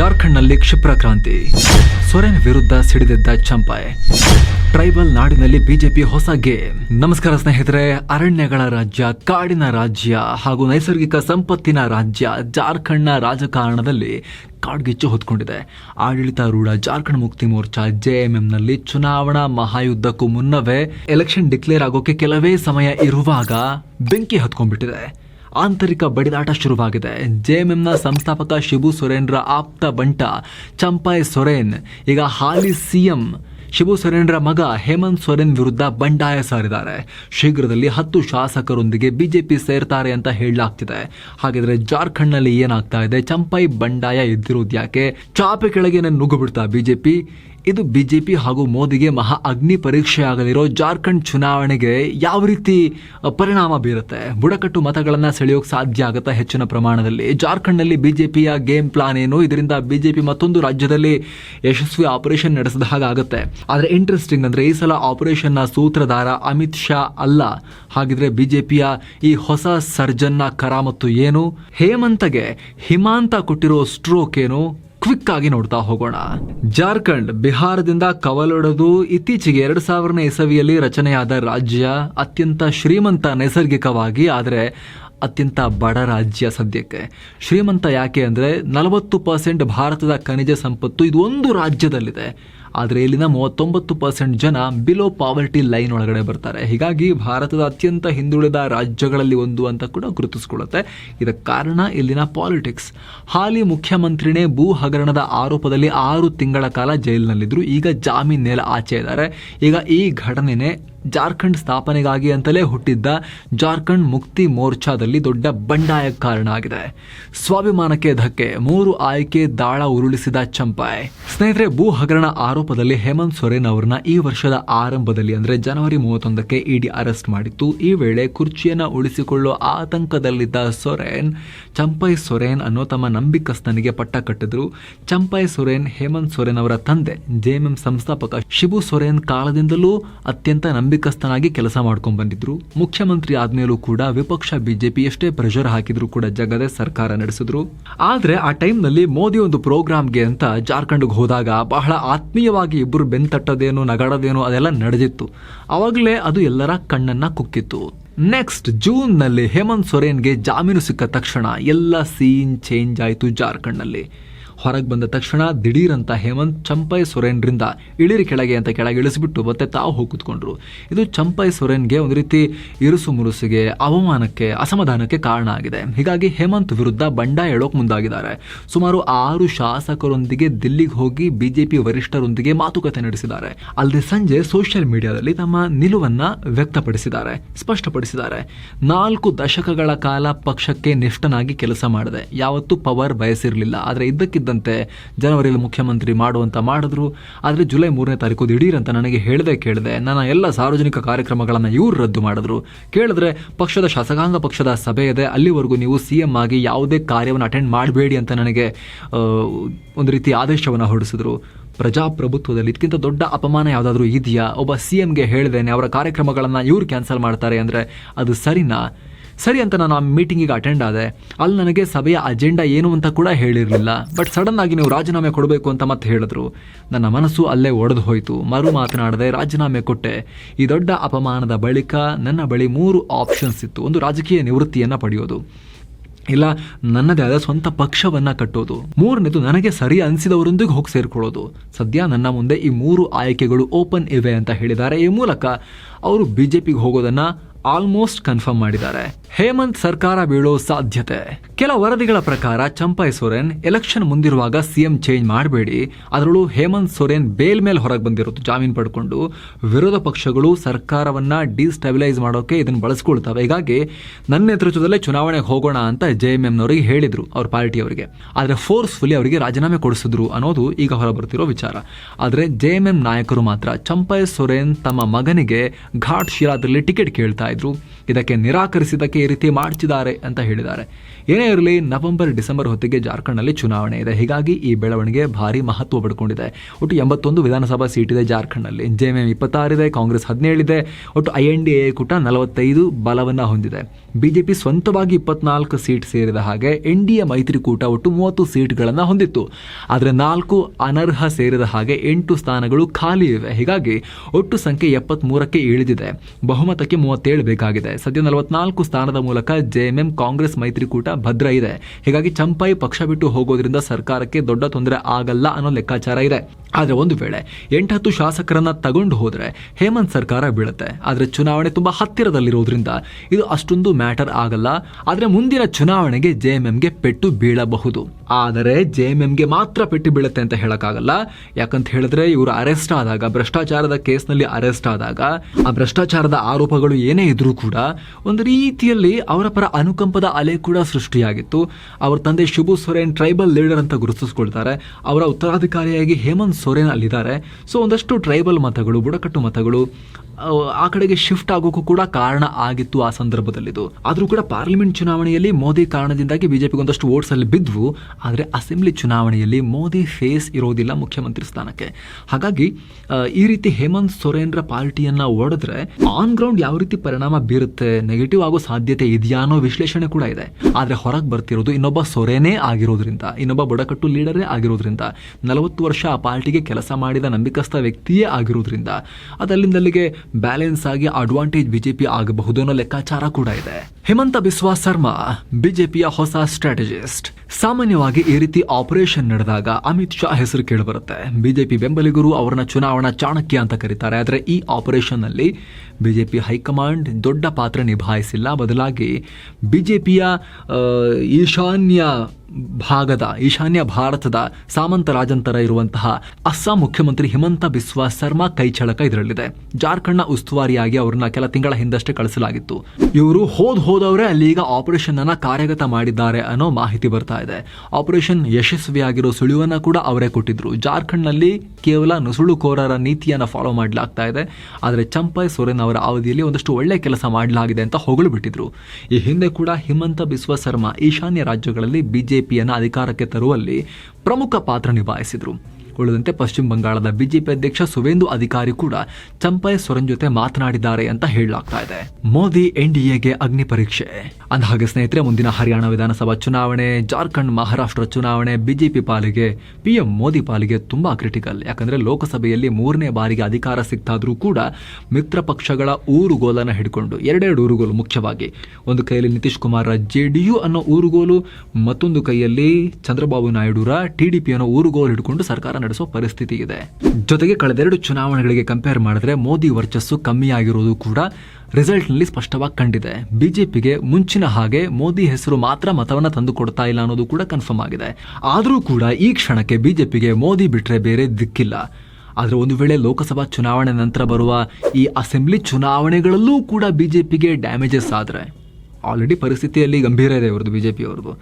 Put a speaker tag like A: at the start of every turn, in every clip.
A: ಜಾರ್ಖಂಡ್ನಲ್ಲಿ ಕ್ಷಿಪ್ರ ಕ್ರಾಂತಿ. ಸೊರೆನ್ ವಿರುದ್ಧ ಸಿಡಿದೆದ್ದ ಚಂಪಾಯ್ ಟ್ರೈಬಲ್ ನಾಡಿನಲ್ಲಿ ಬಿಜೆಪಿ ಹೊಸ ಗೇಮ್. ನಮಸ್ಕಾರ ಸ್ನೇಹಿತರೆ, ಅರಣ್ಯಗಳ ರಾಜ್ಯ, ಕಾಡಿನ ರಾಜ್ಯ ಹಾಗೂ ನೈಸರ್ಗಿಕ ಸಂಪತ್ತಿನ ರಾಜ್ಯ ಜಾರ್ಖಂಡ್ನ ರಾಜಕಾರಣದಲ್ಲಿ ಕಾಡ್ಗಿಚ್ಚು ಹೊತ್ಕೊಂಡಿದೆ. ಆಡಳಿತಾರೂಢ ಜಾರ್ಖಂಡ್ ಮುಕ್ತಿ ಮೋರ್ಚಾ ಜೆಎಂಎಂನಲ್ಲಿ ಚುನಾವಣಾ ಮಹಾಯುದ್ಧಕ್ಕೂ ಮುನ್ನವೇ ಎಲೆಕ್ಷನ್ ಡಿಕ್ಲೇರ್ ಆಗೋಕೆ ಕೆಲವೇ ಸಮಯ ಇರುವಾಗ ಬೆಂಕಿ ಹತ್ಕೊಂಡ್ಬಿಟ್ಟಿದೆ. ಆಂತರಿಕ ಬಡಿದಾಟ ಶುರುವಾಗಿದೆ. ಜೆಎಂಎಂನ ಸಂಸ್ಥಾಪಕ ಶಿಬು ಸೊರೇನ್ರ ಆಪ್ತ ಬಂಟ ಚಂಪಾಯ್ ಸೊರೇನ್, ಈಗ ಹಾಲಿ ಸಿಎಂ ಶಿಬು ಸೊರೇನ್ರ ಮಗ ಹೇಮಂತ್ ಸೊರೇನ್ ವಿರುದ್ಧ ಬಂಡಾಯ ಸಾರಿದ್ದಾರೆ. ಶೀಘ್ರದಲ್ಲಿ ಹತ್ತು ಶಾಸಕರೊಂದಿಗೆ ಬಿಜೆಪಿ ಸೇರ್ತಾರೆ ಅಂತ ಹೇಳಲಾಗ್ತಿದೆ. ಹಾಗಿದ್ರೆ ಜಾರ್ಖಂಡ್ನಲ್ಲಿ ಏನಾಗ್ತಾ ಇದೆ? ಚಂಪೈ ಬಂಡಾಯ ಎದ್ದಿರೋದು ಯಾಕೆ ಚಾಪೆ ಕೆಳಗೆ ನುಗ್ಗು ಬಿಡ್ತಾ ಬಿಜೆಪಿ. ಇದು ಬಿಜೆಪಿ ಹಾಗೂ ಮೋದಿಗೆ ಮಹಾ ಅಗ್ನಿ ಪರೀಕ್ಷೆ ಆಗಲಿರೋ ಜಾರ್ಖಂಡ್ ಚುನಾವಣೆಗೆ ಯಾವ ರೀತಿ ಪರಿಣಾಮ ಬೀರುತ್ತೆ? ಬುಡಕಟ್ಟು ಮತಗಳನ್ನ ಸೆಳೆಯೋಕೆ ಸಾಧ್ಯ ಆಗುತ್ತಾ ಹೆಚ್ಚಿನ ಪ್ರಮಾಣದಲ್ಲಿ? ಜಾರ್ಖಂಡ್ನಲ್ಲಿ ಬಿಜೆಪಿಯ ಗೇಮ್ ಪ್ಲಾನ್ ಏನು? ಇದರಿಂದ ಬಿಜೆಪಿ ಮತ್ತೊಂದು ರಾಜ್ಯದಲ್ಲಿ ಯಶಸ್ವಿ ಆಪರೇಷನ್ ನಡೆಸಿದ ಹಾಗಾಗುತ್ತೆ ಆದರೆ ಇಂಟ್ರೆಸ್ಟಿಂಗ್ ಅಂದರೆ ಈ ಸಲ ಆಪರೇಷನ್ನ ಸೂತ್ರಧಾರ ಅಮಿತ್ ಶಾ ಅಲ್ಲ. ಹಾಗಿದ್ರೆ ಬಿಜೆಪಿಯ ಈ ಹೊಸ ಸರ್ಜನ್ನ ಕರಾಮತ್ತು ಏನು? ಹೇಮಂತಗೆ ಹಿಮಾಂತ ಕೊಟ್ಟಿರೋ ಸ್ಟ್ರೋಕ್ ಏನು? ಕ್ವಿಕ್ ಆಗಿ ನೋಡ್ತಾ ಹೋಗೋಣ. ಜಾರ್ಖಂಡ್, ಬಿಹಾರದಿಂದ ಕವಲೊಡೆದು ಇತ್ತೀಚೆಗೆ ಎರಡು ಸಾವಿರನೇ ಇಸವಿಯಲ್ಲಿ ರಚನೆಯಾದ ರಾಜ್ಯ ಅತ್ಯಂತ ಶ್ರೀಮಂತ ನೈಸರ್ಗಿಕವಾಗಿ, ಆದರೆ ಅತ್ಯಂತ ಬಡ ರಾಜ್ಯ ಸದ್ಯಕ್ಕೆ. ಶ್ರೀಮಂತ ಯಾಕೆ ಅಂದರೆ ನಲವತ್ತು ಪರ್ಸೆಂಟ್ ಭಾರತದ ಖನಿಜ ಸಂಪತ್ತು ಇದು ಒಂದು ರಾಜ್ಯದಲ್ಲಿದೆ. ಆದರೆ ಇಲ್ಲಿನ ಮೂವತ್ತೊಂಬತ್ತು ಪರ್ಸೆಂಟ್ ಜನ ಬಿಲೋ ಪಾವರ್ಟಿ ಲೈನ್ ಒಳಗಡೆ ಬರ್ತಾರೆ. ಹೀಗಾಗಿ ಭಾರತದ ಅತ್ಯಂತ ಹಿಂದುಳಿದ ರಾಜ್ಯಗಳಲ್ಲಿ ಒಂದು ಅಂತ ಕೂಡ ಗುರುತಿಸಿಕೊಳ್ಳುತ್ತೆ. ಇದಕ್ಕೆ ಕಾರಣ ಇಲ್ಲಿನ ಪಾಲಿಟಿಕ್ಸ್ ಹಾಲಿ ಮುಖ್ಯಮಂತ್ರಿನೇ ಭೂ ಹಗರಣದ ಆರೋಪದಲ್ಲಿ ಆರು ತಿಂಗಳ ಕಾಲ ಜೈಲಿನಲ್ಲಿದ್ದರು ಈಗ ಜಾಮೀನ್ ಮೇಲೆ ಆಚೆ ಇದ್ದಾರೆ. ಈಗ ಈ ಘಟನೆನೇ ಜಾರ್ಖಂಡ್ ಸ್ಥಾಪನೆಗಾಗಿ ಅಂತಲೇ ಹುಟ್ಟಿದ್ದ ಜಾರ್ಖಂಡ್ ಮುಕ್ತಿ ಮೋರ್ಚಾದಲ್ಲಿ ದೊಡ್ಡ ಬಂಡಾಯಕ್ಕೆ ಕಾರಣ ಆಗಿದೆ. ಸ್ವಾಭಿಮಾನಕ್ಕೆ ಧಕ್ಕೆ. ಮೂರು ಆಯ್ಕೆ ದಾಳ ಉರುಳಿಸಿದ ಚಂಪಾಯ್. ಸ್ನೇಹಿತರೆ, ಭೂ ಹಗರಣ ಆರೋಪದಲ್ಲಿ ಹೇಮಂತ್ ಸೊರೇನ್ ಅವರನ್ನ ಈ ವರ್ಷದ ಆರಂಭದಲ್ಲಿ, ಅಂದ್ರೆ ಜನವರಿ ಮೂವತ್ತೊಂದಕ್ಕೆ ಇಡಿ ಅರೆಸ್ಟ್ ಮಾಡಿತ್ತು. ಈ ವೇಳೆ ಕುರ್ಚಿಯನ್ನ ಉಳಿಸಿಕೊಳ್ಳುವ ಆತಂಕದಲ್ಲಿದ್ದ ಸೊರೇನ್, ಚಂಪೈ ಸೊರೇನ್ ಅನ್ನೋ ತಮ್ಮ ನಂಬಿಕಸ್ತನಿಗೆ ಪಟ್ಟ ಕಟ್ಟಿದ್ರು. ಚಂಪೈ ಸೊರೇನ್, ಹೇಮಂತ್ ಸೊರೇನ್ ಅವರ ತಂದೆ, ಜೆಎಂಎಂ ಸಂಸ್ಥಾಪಕ ಶಿಬು ಸೊರೇನ್ ಕಾಲದಿಂದಲೂ ಅತ್ಯಂತ ನಂಬಿಕಸ್ಥನಾಗಿ ಕೆಲಸ ಮಾಡ್ಕೊಂಡು ಬಂದಿದ್ರು. ಮುಖ್ಯಮಂತ್ರಿ ಆದ್ಮೇಲೂ ಕೂಡ ವಿಪಕ್ಷ ಬಿಜೆಪಿ ಎಷ್ಟೇ ಪ್ರೆಷರ್ ಹಾಕಿದ್ರು ಕೂಡ ಜಗದೆ ಸರ್ಕಾರ ನಡೆಸಿದ್ರು. ಆದ್ರೆ ಆ ಟೈಮ್ನಲ್ಲಿ ಮೋದಿ ಒಂದು ಪ್ರೋಗ್ರಾಮ್ಗೆ ಅಂತ ಜಾರ್ಖಂಡ್ಗೆ ಹೋದಾಗ ಬಹಳ ಆತ್ಮೀಯವಾಗಿ ಇಬ್ಬರು ಬೆಂತಟ್ಟೋದೇನು ನಗಾಡೋದೇನು, ಅದೆಲ್ಲ ನಡೆದಿತ್ತು. ಅವಾಗಲೇ ಅದು ಎಲ್ಲರ ಕಣ್ಣನ್ನ ಕುಕ್ಕಿತ್ತು. ನೆಕ್ಸ್ಟ್ ಜೂನ್ನಲ್ಲಿ ಹೇಮಂತ್ ಸೊರೇನ್ಗೆ ಜಾಮೀನು ಸಿಕ್ಕ ತಕ್ಷಣ ಎಲ್ಲ ಸೀನ್ ಚೇಂಜ್ ಆಯಿತು ಜಾರ್ಖಂಡ್ನಲ್ಲಿ. ಹೊರಗೆ ಬಂದ ತಕ್ಷಣ ದಿಢೀರಂತ ಹೇಮಂತ್ ಚಂಪೈ ಸೊರೇನ್ರಿಂದ ಇಳಿರಿ ಕೆಳಗೆ ಅಂತ ಕೆಳಗೆ ಇಳಿಸಿಬಿಟ್ಟು ಮತ್ತೆ ತಾವು ಹೋಗಿ ಕೂತ್ಕೊಂಡ್ರು. ಇದು ಚಂಪೈ ಸೊರೇನ್ಗೆ ಒಂದು ರೀತಿ ಇರುಸು ಮುರುಸಿಗೆ, ಅವಮಾನಕ್ಕೆ, ಅಸಮಾಧಾನಕ್ಕೆ ಕಾರಣ ಆಗಿದೆ. ಹೀಗಾಗಿ ಹೇಮಂತ್ ವಿರುದ್ಧ ಬಂಡಾಯ ಹೇಳೋಕೆ ಮುಂದಾಗಿದ್ದಾರೆ. ಸುಮಾರು ಆರು ಶಾಸಕರೊಂದಿಗೆ ದಿಲ್ಲಿಗೆ ಹೋಗಿ ಬಿಜೆಪಿ ವರಿಷ್ಠರೊಂದಿಗೆ ಮಾತುಕತೆ ನಡೆಸಿದ್ದಾರೆ. ಅಲ್ಲದೆ ಸಂಜೆ ಸೋಷಿಯಲ್ ಮೀಡಿಯಾದಲ್ಲಿ ತಮ್ಮ ನಿಲುವನ್ನ ವ್ಯಕ್ತಪಡಿಸಿದ್ದಾರೆ, ಸ್ಪಷ್ಟಪಡಿಸಿದ್ದಾರೆ. ನಾಲ್ಕು ದಶಕಗಳ ಕಾಲ ಪಕ್ಷಕ್ಕೆ ನಿಷ್ಠನಾಗಿ ಕೆಲಸ ಮಾಡಿದೆ. ಯಾವತ್ತೂ ಪವರ್ ಬಯಸಿರಲಿಲ್ಲ. ಆದರೆ ಇದ್ದಕ್ಕಿದ್ದಂತೆ ಜನವರಿಯಲ್ಲಿ ಮುಖ್ಯಮಂತ್ರಿ ಮಾಡುವಂತ ಮಾಡಿದ್ರು. ಆದರೆ ಜುಲೈ ಮೂರನೇ ತಾರೀಕು ದಿಢೀರಂತ ನನಗೆ ಹೇಳದೆ ಕೇಳಿದೆ, ನನ್ನ ಎಲ್ಲ ಸಾರ್ವಜನಿಕ ಕಾರ್ಯಕ್ರಮಗಳನ್ನು ಇವರು ರದ್ದು ಮಾಡಿದ್ರು. ಕೇಳಿದ್ರೆ ಪಕ್ಷದ ಶಾಸಕಾಂಗ ಪಕ್ಷದ ಸಭೆ ಇದೆ, ಅಲ್ಲಿವರೆಗೂ ನೀವು ಸಿ ಎಂ ಆಗಿ ಯಾವುದೇ ಕಾರ್ಯವನ್ನು ಅಟೆಂಡ್ ಮಾಡಬೇಡಿ ಅಂತ ನನಗೆ ಒಂದು ರೀತಿ ಆದೇಶವನ್ನು ಹೊರಡಿಸಿದ್ರು. ಪ್ರಜಾಪ್ರಭುತ್ವದಲ್ಲಿ ಇದಕ್ಕಿಂತ ದೊಡ್ಡ ಅಪಮಾನ ಯಾವುದಾದ್ರೂ ಇದೆಯಾ? ಒಬ್ಬ ಸಿ ಎಂಗೆ ಹೇಳಿದೇನೆ, ಅವರ ಕಾರ್ಯಕ್ರಮಗಳನ್ನು ಇವರು ಕ್ಯಾನ್ಸಲ್ ಮಾಡ್ತಾರೆ ಅಂದರೆ ಅದು ಸರಿನಾ? ಸರಿ ಅಂತ ನಾನು ಆ ಮೀಟಿಂಗಿಗೆ ಅಟೆಂಡ್ ಆದೆ. ಅಲ್ಲಿ ನನಗೆ ಸಭೆಯ ಅಜೆಂಡಾ ಏನು ಅಂತ ಕೂಡ ಹೇಳಿರಲಿಲ್ಲ. ಬಟ್ ಸಡನ್ ಆಗಿ ನೀವು ರಾಜೀನಾಮೆ ಕೊಡಬೇಕು ಅಂತ ಮತ್ತೆ ಹೇಳಿದ್ರು. ನನ್ನ ಮನಸ್ಸು ಅಲ್ಲೇ ಒಡೆದು ಹೋಯಿತು. ಮರು ಮಾತನಾಡದೆ ರಾಜೀನಾಮೆ ಕೊಟ್ಟೆ. ಈ ದೊಡ್ಡ ಅಪಮಾನದ ಬಳಿಕ ನನ್ನ ಬಳಿ ಮೂರು ಆಪ್ಷನ್ಸ್ ಇತ್ತು. ಒಂದು ರಾಜಕೀಯ ನಿವೃತ್ತಿಯನ್ನು ಪಡೆಯೋದು. ಇಲ್ಲ, ನನ್ನದೇ ಆದ ಸ್ವಂತ ಪಕ್ಷವನ್ನ ಕಟ್ಟೋದು. ಮೂರನೇದು, ನನಗೆ ಸರಿ ಅನಿಸಿದವರೊಂದಿಗೆ ಹೋಗಿ ಸೇರಿಕೊಳ್ಳೋದು. ಸದ್ಯ ನನ್ನ ಮುಂದೆ ಈ ಮೂರು ಆಯ್ಕೆಗಳು ಓಪನ್ ಇವೆ ಅಂತ ಹೇಳಿದ್ದಾರೆ. ಈ ಮೂಲಕ ಅವರು ಬಿಜೆಪಿಗೆ ಹೋಗೋದನ್ನ ಆಲ್ಮೋಸ್ಟ್ ಕನ್ಫರ್ಮ್ ಮಾಡಿದ್ದಾರೆ. ಹೇಮಂತ್ ಸರ್ಕಾರ ಬೀಳೋ ಸಾಧ್ಯತೆ. ಕೆಲ ವರದಿಗಳ ಪ್ರಕಾರ ಚಂಪೈ ಸೊರೇನ್ ಎಲೆಕ್ಷನ್ ಮುಂದಿರುವಾಗ ಸಿಎಂ ಚೇಂಜ್ ಮಾಡಬೇಡಿ. ಅದರಲ್ಲೂ ಹೇಮಂತ್ ಸೊರೇನ್ ಬೇಲ್ ಮೇಲೆ ಹೊರಗೆ ಬಂದಿರೋದು ಜಾಮೀನು ಪಡ್ಕೊಂಡು ವಿರೋಧ ಪಕ್ಷಗಳು ಸರ್ಕಾರವನ್ನ ಡಿಸ್ಟೆಬಿಲೈಸ್ ಮಾಡೋಕೆ ಇದನ್ನು ಬಳಸ್ಕೊಳ್ತವೆ. ಹೀಗಾಗಿ ನನ್ನ ನೇತೃತ್ವದಲ್ಲೇ ಚುನಾವಣೆಗೆ ಹೋಗೋಣ ಅಂತ ಜೆ ಎಂ ಎಂನವರಿಗೆ ಹೇಳಿದ್ರು ಅವ್ರ ಪಾರ್ಟಿಯವರಿಗೆ. ಆದರೆ ಫೋರ್ಸ್ಫುಲಿ ಅವರಿಗೆ ರಾಜೀನಾಮೆ ಕೊಡಿಸಿದ್ರು ಅನ್ನೋದು ಈಗ ಹೊರಬರ್ತಿರೋ ವಿಚಾರ. ಆದರೆ ಜೆ ಎಂ ಎಂ ನಾಯಕರು ಮಾತ್ರ ಚಂಪೈ ಸೊರೇನ್ ತಮ್ಮ ಮಗನಿಗೆ ಘಾಟ್ ಶಿರಾದಲ್ಲಿ ಟಿಕೆಟ್ ಕೇಳ್ತಾ ಇದ್ರು. ಇದಕ್ಕೆ ನಿರಾಕರಿಸಿದ್ದಕ್ಕೆ ಈ ರೀತಿ ಮಾಡ್ತಿದ್ದಾರೆ ಅಂತ ಹೇಳಿದ್ದಾರೆ. ಏನೇ ಇರಲಿ, ನವೆಂಬರ್, ಡಿಸೆಂಬರ್ ಹೊತ್ತಿಗೆ ಜಾರ್ಖಂಡ್ನಲ್ಲಿ ಚುನಾವಣೆ ಇದೆ. ಹೀಗಾಗಿ ಈ ಬೆಳವಣಿಗೆ ಭಾರಿ ಮಹತ್ವ ಪಡ್ಕೊಂಡಿದೆ. ಒಟ್ಟು ಎಂಬತ್ತೊಂದು ವಿಧಾನಸಭಾ ಸೀಟ್ ಇದೆ ಜಾರ್ಖಂಡ್ನಲ್ಲಿ. ಜೆ ಎಂ ಇಪ್ಪತ್ತಾರಿದೆ ಕಾಂಗ್ರೆಸ್ ಹದಿನೇಳಿದೆ ಒಟ್ಟು ಐ ಎನ್ ಡಿ ಎ ಕೂಟ ನಲವತ್ತೈದು ಬಲವನ್ನು ಹೊಂದಿದೆ. ಬಿಜೆಪಿ ಸ್ವಂತವಾಗಿ ಇಪ್ಪತ್ನಾಲ್ಕು ಸೀಟ್ ಸೇರಿದ ಹಾಗೆ ಎನ್ ಡಿ ಎ ಮೈತ್ರಿಕೂಟ ಒಟ್ಟು ಮೂವತ್ತು ಸೀಟ್ಗಳನ್ನು ಹೊಂದಿತ್ತು. ಆದರೆ ನಾಲ್ಕು ಅನರ್ಹ ಸೇರಿದ ಹಾಗೆ ಎಂಟು ಸ್ಥಾನಗಳು ಖಾಲಿ ಇವೆ. ಹೀಗಾಗಿ ಒಟ್ಟು ಸಂಖ್ಯೆ ಎಪ್ಪತ್ಮೂರಕ್ಕೆ ಇಳಿದಿದೆ ಬಹುಮತಕ್ಕೆ ಮೂವತ್ತೇಳು ಬೇಕಾಗಿದೆ. ಸದ್ಯ ನಲವತ್ನಾಲ್ಕು ಸ್ಥಾನದ ಮೂಲಕ ಜೆಎಂಎಂ ಕಾಂಗ್ರೆಸ್ ಮೈತ್ರಿಕೂಟ ಭದ್ರ ಇದೆ. ಹೀಗಾಗಿ ಚಂಪಾಯಿ ಪಕ್ಷ ಬಿಟ್ಟು ಹೋಗೋದ್ರಿಂದ ಸರ್ಕಾರಕ್ಕೆ ದೊಡ್ಡ ತೊಂದರೆ ಆಗಲ್ಲ ಅನ್ನೋ ಲೆಕ್ಕಾಚಾರ ಇದೆ. ಆದರೆ ಒಂದು ವೇಳೆ ಎಂಟತ್ತು ಶಾಸಕರನ್ನ ತಗೊಂಡು ಹೋದರೆ ಹೇಮಂತ್ ಸರ್ಕಾರ ಬೀಳುತ್ತೆ. ಆದರೆ ಚುನಾವಣೆ ತುಂಬಾ ಹತ್ತಿರದಲ್ಲಿರೋದ್ರಿಂದ ಇದು ಅಷ್ಟೊಂದು ಮ್ಯಾಟರ್ ಆಗಲ್ಲ. ಆದರೆ ಮುಂದಿನ ಚುನಾವಣೆಗೆ ಜೆಎಂಎಂಗೆ ಪೆಟ್ಟು ಬೀಳಬಹುದು. ಆದರೆ ಜೆ ಎಂ ಎಂಗೆ ಮಾತ್ರ ಪೆಟ್ಟು ಬೀಳುತ್ತೆ ಅಂತ ಹೇಳೋಕ್ಕಾಗಲ್ಲ. ಯಾಕಂತ ಹೇಳಿದ್ರೆ ಇವರು ಅರೆಸ್ಟ್ ಆದಾಗ, ಭ್ರಷ್ಟಾಚಾರದ ಕೇಸ್ನಲ್ಲಿ ಅರೆಸ್ಟ್ ಆದಾಗ, ಆ ಭ್ರಷ್ಟಾಚಾರದ ಆರೋಪಗಳು ಏನೇ ಇದ್ರೂ ಕೂಡ ಒಂದು ರೀತಿಯಲ್ಲಿ ಅವರ ಪರ ಅನುಕಂಪದ ಅಲೆ ಕೂಡ ಸೃಷ್ಟಿಯಾಗಿತ್ತು. ಅವರ ತಂದೆ ಶುಭು ಸೊರೇನ್ ಟ್ರೈಬಲ್ ಲೀಡರ್ ಅಂತ ಗುರುತಿಸ್ಕೊಳ್ತಾರೆ. ಅವರ ಉತ್ತರಾಧಿಕಾರಿಯಾಗಿ ಹೇಮಂತ್ ಸೊರೇನ್ ಅಲ್ಲಿದ್ದಾರೆ. ಸೊ, ಒಂದಷ್ಟು ಟ್ರೈಬಲ್ ಮತಗಳು, ಬುಡಕಟ್ಟು ಮತಗಳು ಆ ಕಡೆಗೆ ಶಿಫ್ಟ್ ಆಗೋಕ್ಕೂ ಕೂಡ ಕಾರಣ ಆಗಿತ್ತು ಆ ಸಂದರ್ಭದಲ್ಲಿದು. ಆದರೂ ಕೂಡ ಪಾರ್ಲಿಮೆಂಟ್ ಚುನಾವಣೆಯಲ್ಲಿ ಮೋದಿ ಕಾರಣದಿಂದಾಗಿ ಬಿಜೆಪಿಗೆ ಒಂದಷ್ಟು ವೋಟ್ಸ್ ಅಲ್ಲಿ ಬಿದ್ವು. ಆದರೆ ಅಸೆಂಬ್ಲಿ ಚುನಾವಣೆಯಲ್ಲಿ ಮೋದಿ ಫೇಸ್ ಇರೋದಿಲ್ಲ ಮುಖ್ಯಮಂತ್ರಿ ಸ್ಥಾನಕ್ಕೆ. ಹಾಗಾಗಿ ಈ ರೀತಿ ಹೇಮಂತ್ ಸೊರೇನ್ರ ಪಾರ್ಟಿಯನ್ನು ಓಡಿದ್ರೆ ಆನ್ ಗ್ರೌಂಡ್ ಯಾವ ರೀತಿ ಪರಿಣಾಮ ಬೀರುತ್ತೆ ನೆಗೆಟಿವ್ ಆಗೋ ಸಾಧ್ಯತೆ ಇದೆಯಾ ಅನ್ನೋ ವಿಶ್ಲೇಷಣೆ ಕೂಡ ಇದೆ. ಆದರೆ ಹೊರಗೆ ಬರ್ತಿರೋದು ಇನ್ನೊಬ್ಬ ಸೊರೇನೇ ಆಗಿರೋದ್ರಿಂದ, ಇನ್ನೊಬ್ಬ ಬುಡಕಟ್ಟು ಲೀಡರೇ ಆಗಿರೋದ್ರಿಂದ, ನಲವತ್ತು ವರ್ಷ ಆ ಪಾರ್ಟಿಗೆ ಕೆಲಸ ಮಾಡಿದ ನಂಬಿಕಸ್ಥ ವ್ಯಕ್ತಿಯೇ ಆಗಿರೋದ್ರಿಂದ, ಅದಲ್ಲಿಂದಲ್ಲಿಗೆ ಬ್ಯಾಲೆನ್ಸ್ ಆಗಿ ಅಡ್ವಾಂಟೇಜ್ ಬಿಜೆಪಿ ಆಗಬಹುದು ಅನ್ನೋ ಲೆಕ್ಕಾಚಾರ ಕೂಡ ಇದೆ. ಹೇಮಂತ ಬಿಸ್ವಾ ಶರ್ಮಾ ಬಿಜೆಪಿಯ ಹೊಸ ಸ್ಟ್ರಾಟಜಿಸ್ಟ್. ಸಾಮಾನ್ಯವಾಗಿ ಈ ರೀತಿ ಆಪರೇಷನ್ ನಡೆದಾಗ ಅಮಿತ್ ಶಾ ಹೆಸರು ಕೇಳಿಬರುತ್ತೆ. ಬಿಜೆಪಿ ಬೆಂಬಲಿಗರು ಅವರನ್ನ ಚುನಾವಣಾ ಚಾಣಕ್ಯ ಅಂತ ಕರೀತಾರೆ. ಆದರೆ ಈ ಆಪರೇಷನ್ನಲ್ಲಿ ಬಿಜೆಪಿ ಹೈಕಮಾಂಡ್ ದೊಡ್ಡ ಪಾತ್ರ ನಿಭಾಯಿಸಿಲ್ಲ. ಬದಲಾಗಿ ಬಿಜೆಪಿಯ ಈಶಾನ್ಯ ಭಾಗದ, ಈಶಾನ್ಯ ಭಾರತದ ಸಾಮಂತ ರಾಜಂತರ ಇರುವಂತಹ ಅಸ್ಸಾಂ ಮುಖ್ಯಮಂತ್ರಿ ಹಿಮಂತ ಬಿಸ್ವಾ ಶರ್ಮಾ ಕೈಚಳಕ ಇದರಲ್ಲಿದೆ. ಜಾರ್ಖಂಡ್ನ ಉಸ್ತುವಾರಿಯಾಗಿ ಅವ್ರನ್ನ ಕೆಲ ತಿಂಗಳ ಹಿಂದಷ್ಟೇ ಕಳಿಸಲಾಗಿತ್ತು. ಇವರು ಹೋದ್ ಹೋದವರೇ ಅಲ್ಲಿ ಈಗ ಆಪರೇಷನ್ ಅನ್ನ ಕಾರ್ಯಗತ ಮಾಡಿದ್ದಾರೆ ಅನ್ನೋ ಮಾಹಿತಿ ಬರ್ತಾ ಇದೆ. ಆಪರೇಷನ್ ಯಶಸ್ವಿಯಾಗಿರೋ ಸುಳಿವನ್ನ ಕೂಡ ಅವರೇ ಕೊಟ್ಟಿದ್ರು. ಜಾರ್ಖಂಡ್ನಲ್ಲಿ ಕೇವಲ ನುಸುಳುಕೋರರ ನೀತಿಯನ್ನ ಫಾಲೋ ಮಾಡಲಾಗ್ತಾ ಇದೆ. ಆದರೆ ಚಂಪೈ ಸೊರೆನ್ ಅವಧಿಯಲ್ಲಿ ಒಂದಷ್ಟು ಒಳ್ಳೆ ಕೆಲಸ ಮಾಡಲಾಗಿದೆ ಅಂತ ಹೊಗಳು ಬಿಟ್ಟಿದ್ರು. ಈ ಹಿಂದೆ ಕೂಡ ಹಿಮಂತ ಬಿಸ್ವ ಶರ್ಮಾ ಈಶಾನ್ಯ ರಾಜ್ಯಗಳಲ್ಲಿ ಬಿಜೆಪಿಯನ್ನು ಅಧಿಕಾರಕ್ಕೆ ತರುವಲ್ಲಿ ಪ್ರಮುಖ ಪಾತ್ರ ನಿಭಾಯಿಸಿದ್ರು. ಉಳಿದಂತೆ ಪಶ್ಚಿಮ ಬಂಗಾಳದ ಬಿಜೆಪಿ ಅಧ್ಯಕ್ಷ ಸುವೇಂದು ಅಧಿಕಾರಿ ಕೂಡ ಚಂಪೈ ಸೊರೆನ್ ಜೊತೆ ಮಾತನಾಡಿದ್ದಾರೆ ಅಂತ ಹೇಳಲಾಗ್ತಾ ಇದೆ. ಮೋದಿ ಎನ್ಡಿಎಗೆ ಅಗ್ನಿ ಪರೀಕ್ಷೆ. ಅಂದಹಾಗೆ ಸ್ನೇಹಿತರೆ, ಮುಂದಿನ ಹರಿಯಾಣ ವಿಧಾನಸಭಾ ಚುನಾವಣೆ, ಜಾರ್ಖಂಡ್ ಮಹಾರಾಷ್ಟ್ರ ಚುನಾವಣೆ, ಬಿಜೆಪಿ ಪಾಲಿಗೆ, ಪಿಎಂ ಮೋದಿ ಪಾಲಿಗೆ ತುಂಬಾ ಕ್ರಿಟಿಕಲ್ ಯಾಕಂದ್ರೆ ಲೋಕಸಭೆಯಲ್ಲಿ ಮೂರನೇ ಬಾರಿಗೆ ಅಧಿಕಾರ ಸಿಕ್ತಾದ್ರೂ ಕೂಡ ಮಿತ್ರ ಪಕ್ಷಗಳ ಊರುಗೋಲನ್ನು ಹಿಡ್ಕೊಂಡು ಎರಡೆರಡು ಊರುಗೋಲು ಮುಖ್ಯವಾಗಿ. ಒಂದು ಕೈಯಲ್ಲಿ ನಿತೀಶ್ ಕುಮಾರ್ ಜೆಡಿಯು ಅನ್ನೋ ಊರುಗೋಲು, ಮತ್ತೊಂದು ಕೈಯಲ್ಲಿ ಚಂದ್ರಬಾಬು ನಾಯ್ಡುರ ಟಿಡಿಪಿ ಅನ್ನೋ ಊರುಗೋಲು ಹಿಡ್ಕೊಂಡು ಸರ್ಕಾರ ನಡೆಸೋ ಪರಿಸ್ಥಿತಿ ಇದೆ. ಜೊತೆಗೆ ಕಳೆದೆರಡು ಚುನಾವಣೆಗಳಿಗೆ ಕಂಪೇರ್ ಮಾಡಿದ್ರೆ ಮೋದಿ ವರ್ಚಸ್ಸು ಕಮ್ಮಿ ಆಗಿರೋದು ಕೂಡ ರಿಸಲ್ಟ್ನಲ್ಲಿ ಸ್ಪಷ್ಟವಾಗಿ ಕಂಡಿದೆ. ಬಿಜೆಪಿಗೆ ಮುಂಚಿನ ಹಾಗೆ ಮೋದಿ ಹೆಸರು ಮಾತ್ರ ಮತವನ್ನ ತಂದು ಕೊಡ್ತಾ ಇಲ್ಲ ಅನ್ನೋದು ಕೂಡ ಕನ್ಫರ್ಮ್ ಆಗಿದೆ. ಆದರೂ ಕೂಡ ಈ ಕ್ಷಣಕ್ಕೆ ಬಿಜೆಪಿಗೆ ಮೋದಿ ಬಿಟ್ರೆ ಬೇರೆ ದಿಕ್ಕಿಲ್ಲ. ಆದರೆ ಒಂದು ವೇಳೆ ಲೋಕಸಭಾ ಚುನಾವಣೆ ನಂತರ ಬರುವ ಈ ಅಸೆಂಬ್ಲಿ ಚುನಾವಣೆಗಳಲ್ಲೂ ಕೂಡ ಬಿಜೆಪಿಗೆ ಡ್ಯಾಮೇಜಸ್ ಆದರೆ. ಆಲ್ರೆಡಿ ಪರಿಸ್ಥಿತಿಯಲ್ಲಿ ಗಂಭೀರ ಇದೆ ಇವ್ರದ್ದು ಬಿಜೆಪಿ ಅವ್ರದ್ದು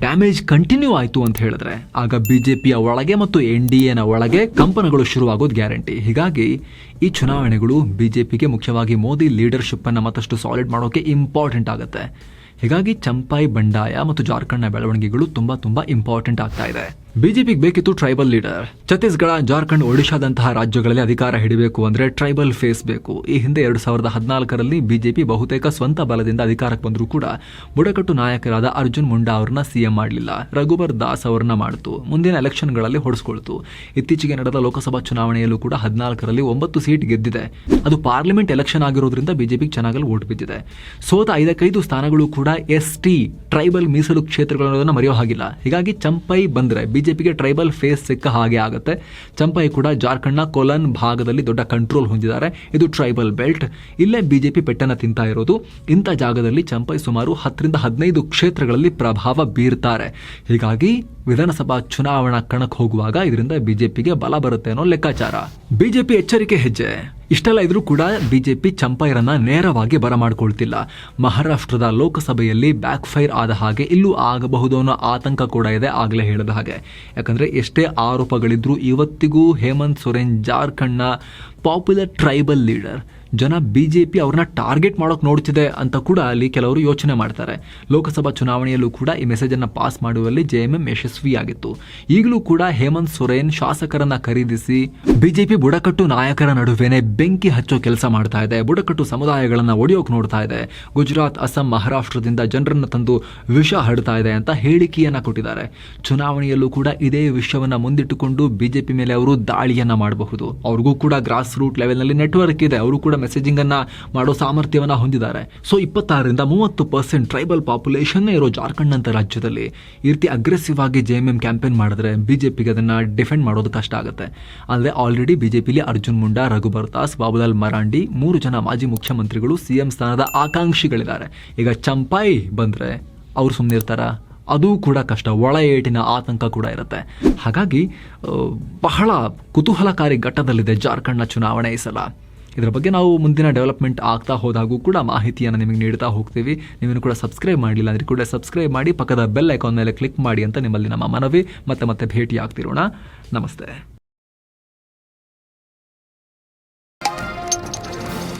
A: ಡ್ಯಾಮೇಜ್ ಕಂಟಿನ್ಯೂ ಆಯಿತು ಅಂತ ಹೇಳಿದ್ರೆ, ಆಗ ಬಿಜೆಪಿಯ ಒಳಗೆ ಮತ್ತು ಎನ್ ಡಿ ಎನ ಒಳಗೆ ಕಂಪನಗಳು ಶುರುವಾಗೋದು ಗ್ಯಾರಂಟಿ ಹೀಗಾಗಿ ಈ ಚುನಾವಣೆಗಳು ಬಿಜೆಪಿಗೆ ಮುಖ್ಯವಾಗಿ ಮೋದಿ ಲೀಡರ್ಶಿಪ್ ಅನ್ನ ಮತ್ತಷ್ಟು ಸಾಲಿಡ್ ಮಾಡೋಕೆ ಇಂಪಾರ್ಟೆಂಟ್ ಆಗುತ್ತೆ. ಹೀಗಾಗಿ ಚಂಪಾಯಿ ಬಂಡಾಯ ಮತ್ತು ಜಾರ್ಖಂಡ್ನ ಬೆಳವಣಿಗೆಗಳು ತುಂಬ ತುಂಬ ಇಂಪಾರ್ಟೆಂಟ್ ಆಗ್ತಾ ಇದೆ. ಬಿಜೆಪಿಗೆ ಬೇಕಿತ್ತು ಟ್ರೈಬಲ್ ಲೀಡರ್ ಛತ್ತೀಸ್ಗಢ, ಜಾರ್ಖಂಡ್, ಒಡಿಶಾದಂತಹ ರಾಜ್ಯಗಳಲ್ಲಿ ಅಧಿಕಾರ ಹಿಡಿಬೇಕು ಅಂದ್ರೆ ಟ್ರೈಬಲ್ ಫೇಸ್ ಬೇಕು. ಈ ಹಿಂದೆ ಎರಡು ಸಾವಿರದ ಹದಿನಾಲ್ಕರಲ್ಲಿ ಬಿಜೆಪಿ ಬಹುತೇಕ ಸ್ವಂತ ಬಲದಿಂದ ಅಧಿಕಾರಕ್ಕೆ ಬಂದರೂ ಕೂಡ ಬುಡಕಟ್ಟು ನಾಯಕರಾದ ಅರ್ಜುನ್ ಮುಂಡಾ ಅವರನ್ನ ಸಿಎಂ ಮಾಡಲಿಲ್ಲ. ರಘುಬರ್ ದಾಸ್ ಅವರನ್ನ ಮಾಡಿತು. ಮುಂದಿನ ಎಲೆಕ್ಷನ್ಗಳಲ್ಲಿ ಹೊಡೆಸ್ಕೊಳ್ತು. ಇತ್ತೀಚೆಗೆ ನಡೆದ ಲೋಕಸಭಾ ಚುನಾವಣೆಯಲ್ಲೂ ಕೂಡ ಹದಿನಾಲ್ಕರಲ್ಲಿ ಒಂಬತ್ತು ಸೀಟ್ ಗೆದ್ದಿದೆ. ಅದು ಪಾರ್ಲಿಮೆಂಟ್ ಎಲೆಕ್ಷನ್ ಆಗಿರೋದ್ರಿಂದ ಬಿಜೆಪಿಗೆ ಚೆನ್ನಾಗಲ್ಲಿ ಓಟ್ ಬಿದ್ದಿದೆ. ಸೋತ ಐದಕ್ಕೈದು ಸ್ಥಾನಗಳು ಕೂಡ ಎಸ್ ಟಿ ಟ್ರೈಬಲ್ ಮೀಸಲು ಕ್ಷೇತ್ರಗಳನ್ನು ಮರೆಯೋ ಹಾಗಿಲ್ಲ. ಹೀಗಾಗಿ ಚಂಪೈ ಬಂದ್ರೆ ಬಿಜೆಪಿಗೆ ಟ್ರೈಬಲ್ ಫೇಸ್ ಸಿಕ್ಕ ಹಾಗೆ ಆಗುತ್ತೆ. ಚಂಪೈ ಕೂಡ ಜಾರ್ಖಂಡ್ನ ಕೊಲನ್ ಭಾಗದಲ್ಲಿ ದೊಡ್ಡ ಕಂಟ್ರೋಲ್ ಹೊಂದಿದ್ದಾರೆ. ಇದು ಟ್ರೈಬಲ್ ಬೆಲ್ಟ್ ಇಲ್ಲೇ ಬಿಜೆಪಿ ಪೆಟ್ಟನ್ನು ತಿಂತಾ ಇರೋದು. ಇಂಥ ಜಾಗದಲ್ಲಿ ಚಂಪೈ ಸುಮಾರು ಹತ್ತರಿಂದ ಹದಿನೈದು ಕ್ಷೇತ್ರಗಳಲ್ಲಿ ಪ್ರಭಾವ ಬೀರ್ತಾರೆ. ಹೀಗಾಗಿ ವಿಧಾನಸಭಾ ಚುನಾವಣಾ ಕಣಕ್ಕೆ ಹೋಗುವಾಗ ಇದರಿಂದ ಬಿಜೆಪಿಗೆ ಬಲ ಬರುತ್ತೆ ಅನ್ನೋ ಲೆಕ್ಕಾಚಾರ. ಬಿಜೆಪಿ ಎಚ್ಚರಿಕೆ ಹೆಜ್ಜೆ. ಇಷ್ಟೆಲ್ಲ ಇದ್ರೂ ಕೂಡ ಬಿಜೆಪಿ ಚಂಪೈರನ್ನ ನೇರವಾಗಿ ಬರಮಾಡ್ಕೊಳ್ತಿಲ್ಲ. ಮಹಾರಾಷ್ಟ್ರದ ಲೋಕಸಭೆಯಲ್ಲಿ ಬ್ಯಾಕ್ ಫೈರ್ ಆದ ಹಾಗೆ ಇಲ್ಲೂ ಆಗಬಹುದು ಅನ್ನೋ ಆತಂಕ ಕೂಡ ಇದೆ ಆಗಲೇ ಹೇಳಿದ ಹಾಗೆ. ಯಾಕಂದ್ರೆ ಎಷ್ಟೇ ಆರೋಪಗಳಿದ್ರೂ ಇವತ್ತಿಗೂ ಹೇಮಂತ್ ಸೊರೇನ್ ಜಾರ್ಖಂಡ್ನ ಪಾಪ್ಯುಲರ್ ಟ್ರೈಬಲ್ ಲೀಡರ್ ಜನ ಬಿಜೆಪಿ ಅವ್ರನ್ನ ಟಾರ್ಗೆಟ್ ಮಾಡೋಕೆ ನೋಡ್ತಿದೆ ಅಂತ ಕೂಡ ಅಲ್ಲಿ ಕೆಲವರು ಯೋಚನೆ ಮಾಡ್ತಾರೆ. ಲೋಕಸಭಾ ಚುನಾವಣೆಯಲ್ಲೂ ಕೂಡ ಈ ಮೆಸೇಜ್ ಅನ್ನ ಪಾಸ್ ಮಾಡುವಲ್ಲಿ ಜೆಎಂಎಂ ಯಶಸ್ವಿಯಾಗಿತ್ತು. ಈಗಲೂ ಕೂಡ ಹೇಮಂತ್ ಸೊರೇನ್ ಶಾಸಕರನ್ನ ಖರೀದಿಸಿ ಬಿಜೆಪಿ ಬುಡಕಟ್ಟು ನಾಯಕರ ನಡುವೆನೆ ಬೆಂಕಿ ಹಚ್ಚೋ ಕೆಲಸ ಮಾಡ್ತಾ ಇದೆ. ಬುಡಕಟ್ಟು ಸಮುದಾಯಗಳನ್ನ ಒಡೆಯೋಕೆ ನೋಡ್ತಾ ಇದೆ. ಗುಜರಾತ್, ಅಸ್ಸಾಂ, ಮಹಾರಾಷ್ಟ್ರದಿಂದ ಜನರನ್ನ ತಂದು ವಿಷ ಹರಡ್ತಾ ಇದೆ ಅಂತ ಹೇಳಿಕೆಯನ್ನ ಕೊಟ್ಟಿದ್ದಾರೆ. ಚುನಾವಣೆಯಲ್ಲೂ ಕೂಡ ಇದೇ ವಿಷಯವನ್ನ ಮುಂದಿಟ್ಟುಕೊಂಡು ಬಿಜೆಪಿ ಮೇಲೆ ಅವರು ದಾಳಿಯನ್ನ ಮಾಡಬಹುದು. ಅವ್ರಿಗೂ ಕೂಡ ಗ್ರಾಸ್ ರೂಟ್ ಲೆವೆಲ್ನಲ್ಲಿ ನೆಟ್ವರ್ಕ್ ಇದೆ. ಅವರು ಕೂಡ ಮೆಸೇಜಿಂಗ್ ಅನ್ನ ಮಾಡೋ ಸಾಮರ್ಥ್ಯವನ್ನ ಹೊಂದಿದ್ದಾರೆ. ಸೊ ಇಪ್ಪತ್ತಾರರಿಂದ ಮೂವತ್ತು ಪರ್ಸೆಂಟ್ ಟ್ರೈಬಲ್ ಪಾಪ್ಯುಲೇಷನ್ ಇರೋ ಜಾರ್ಖಂಡ್ ಅಂತ ರಾಜ್ಯದಲ್ಲಿ. ಈ ರೀತಿ ಅಗ್ರೆಸಿವ್ ಆಗಿ ಜೆ ಎಂ ಎಂ ಕ್ಯಾಂಪೇನ್ ಮಾಡಿದ್ರೆ ಬಿಜೆಪಿಗೆ ಅದನ್ನ ಡಿಫೆಂಡ್ ಮಾಡೋದು ಕಷ್ಟ ಆಗುತ್ತೆ. ಅಲ್ಲದೆ ಆಲ್ರೆಡಿ ಬಿಜೆಪಿಲಿ ಅರ್ಜುನ್ ಮುಂಡಾ ರಘುಬರ್ ದಾಸ್ ಬಾಬುಲಾಲ್ ಮರಾಂಡಿ ಮೂರು ಜನ ಮಾಜಿ ಮುಖ್ಯಮಂತ್ರಿಗಳು ಸಿಎಂ ಸ್ಥಾನದ ಆಕಾಂಕ್ಷಿಗಳಿದ್ದಾರೆ. ಈಗ ಚಂಪಾಯಿ ಬಂದ್ರೆ ಅವ್ರು ಸುಮ್ಮನೆ ಇರ್ತಾರ? ಅದು ಕೂಡ ಕಷ್ಟ. ಒಳ ಏಟಿನ ಆತಂಕ ಕೂಡ ಇರುತ್ತೆ. ಹಾಗಾಗಿ ಬಹಳ ಕುತೂಹಲಕಾರಿ ಘಟ್ಟದಲ್ಲಿದೆ ಜಾರ್ಖಂಡ್ನ ಚುನಾವಣೆ ಈ ಸಲ. ಇದರ ಬಗ್ಗೆ ನಾವು ಮುಂದಿನ ಡೆವಲಪ್ಮೆಂಟ್ ಆಗ್ತಾ ಹೋದಾಗೂ ಕೂಡ ಮಾಹಿತಿಯನ್ನು ನಿಮಗೆ ನೀಡ್ತಾ ಹೋಗ್ತೀವಿ. ನೀವೇನು ಕೂಡ ಸಬ್ಸ್ಕ್ರೈಬ್ ಮಾಡಲಿಲ್ಲ ಅಂದರೆ ಕೂಡ ಸಬ್ಸ್ಕ್ರೈಬ್ ಮಾಡಿ ಪಕ್ಕದ ಬೆಲ್ ಐಕಾನ್ ಮೇಲೆ ಕ್ಲಿಕ್ ಮಾಡಿ ಅಂತ ನಿಮ್ಮಲ್ಲಿ ನಮ್ಮ ಮನವಿ ಮತ್ತೆ ಮತ್ತೆ ಭೇಟಿ ಆಗ್ತಿರೋಣ ನಮಸ್ತೆ.